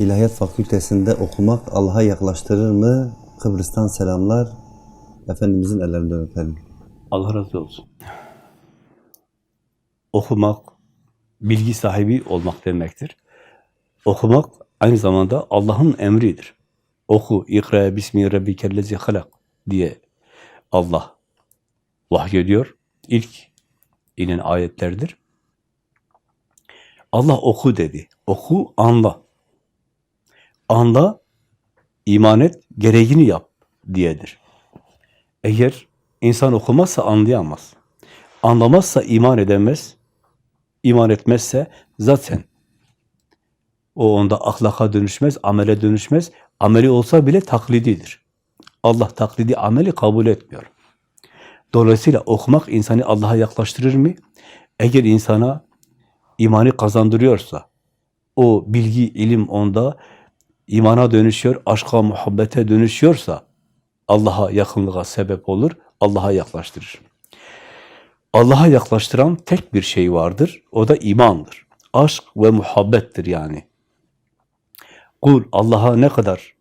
İlahiyat Fakültesinde okumak Allah'a yaklaştırır mı? Kıbrıs'tan selamlar. Efendimizin ellerinden öperim. Allah razı olsun. Okumak, bilgi sahibi olmak demektir. Okumak aynı zamanda Allah'ın emridir. Oku, ikra bismi rabbikellezi halak diye Allah vahyediyor. İlk inen ayetlerdir. Allah oku dedi. Oku, anla. Anla, iman et, gereğini yap diyedir. Eğer insan okumazsa anlayamaz. Anlamazsa iman edemez. İman etmezse zaten o onda ahlaka dönüşmez, amele dönüşmez. Ameli olsa bile taklididir. Allah taklidi ameli kabul etmiyor. Dolayısıyla okumak insanı Allah'a yaklaştırır mı? Eğer insana imanı kazandırıyorsa, o bilgi, ilim onda imana dönüşüyor, aşka, muhabbete dönüşüyorsa, Allah'a yakınlığa sebep olur, Allah'a yaklaştırır. Allah'a yaklaştıran tek bir şey vardır, o da imandır. Aşk ve muhabbettir yani. Kul Allah'a ne kadar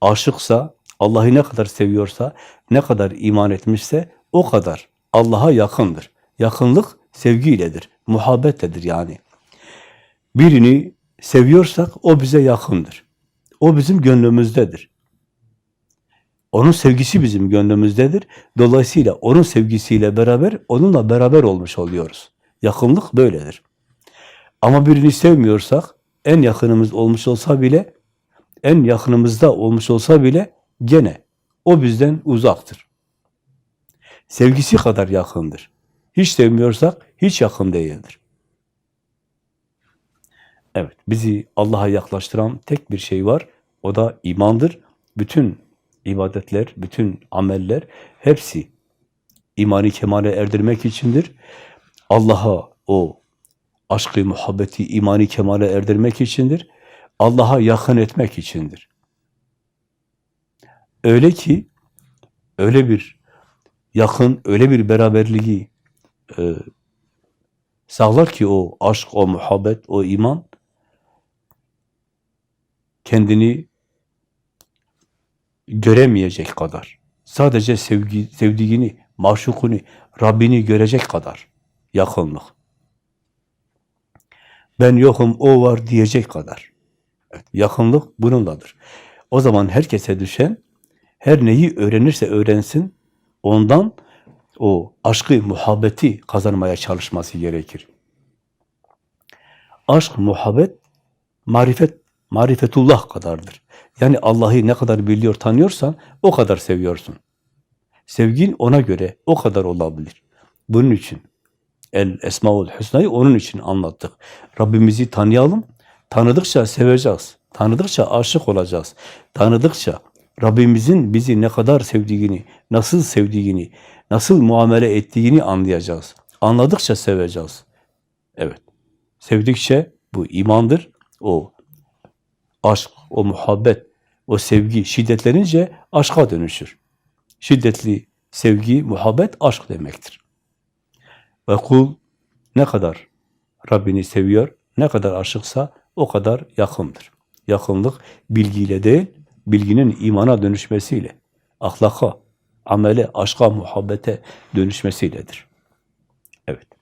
aşıksa, Allah'ı ne kadar seviyorsa, ne kadar iman etmişse o kadar Allah'a yakındır. Yakınlık sevgiyledir, muhabbettedir yani. Birini seviyorsak o bize yakındır. O bizim gönlümüzdedir. Onun sevgisi bizim gönlümüzdedir. Dolayısıyla onun sevgisiyle beraber, onunla beraber olmuş oluyoruz. Yakınlık böyledir. Ama birini sevmiyorsak, en yakınımız olmuş olsa bile, en yakınımızda olmuş olsa bile, gene o bizden uzaktır. Sevgisi kadar yakındır. Hiç sevmiyorsak, hiç yakın değildir. Evet, bizi Allah'a yaklaştıran tek bir şey var, o da imandır. Bütün ibadetler, bütün ameller hepsi imani kemale erdirmek içindir. Allah'a o aşkı, muhabbeti, imani kemale erdirmek içindir. Allah'a yakın etmek içindir. Öyle ki, öyle bir yakın, öyle bir beraberliği e, sağlar ki o aşk, o muhabbet, o iman kendini göremeyecek kadar, sadece sevgi, sevdiğini, maşukunu, Rabbini görecek kadar yakınlık. Ben yokum, o var diyecek kadar. Evet, yakınlık bununladır. O zaman herkese düşen, her neyi öğrenirse öğrensin, ondan o aşkı, muhabbeti kazanmaya çalışması gerekir. Aşk, muhabbet, marifet, marifetullah kadardır. Yani Allah'ı ne kadar biliyor, tanıyorsan o kadar seviyorsun. Sevgin ona göre o kadar olabilir. Bunun için El Esmaül Hüsna'yı onun için anlattık. Rabbimizi tanıyalım. Tanıdıkça seveceğiz. Tanıdıkça aşık olacağız. Tanıdıkça Rabbimizin bizi ne kadar sevdiğini, nasıl sevdiğini, nasıl muamele ettiğini anlayacağız. Anladıkça seveceğiz. Evet. Sevdikçe bu imandır. O aşk, o muhabbet, o sevgi şiddetlenince aşka dönüşür. Şiddetli sevgi, muhabbet aşk demektir. Ve kul ne kadar Rabbini seviyor, ne kadar aşıksa o kadar yakındır. Yakınlık bilgiyle değil, bilginin imana dönüşmesiyle, ahlaka, amele, aşka, muhabbete dönüşmesiyledir. Evet.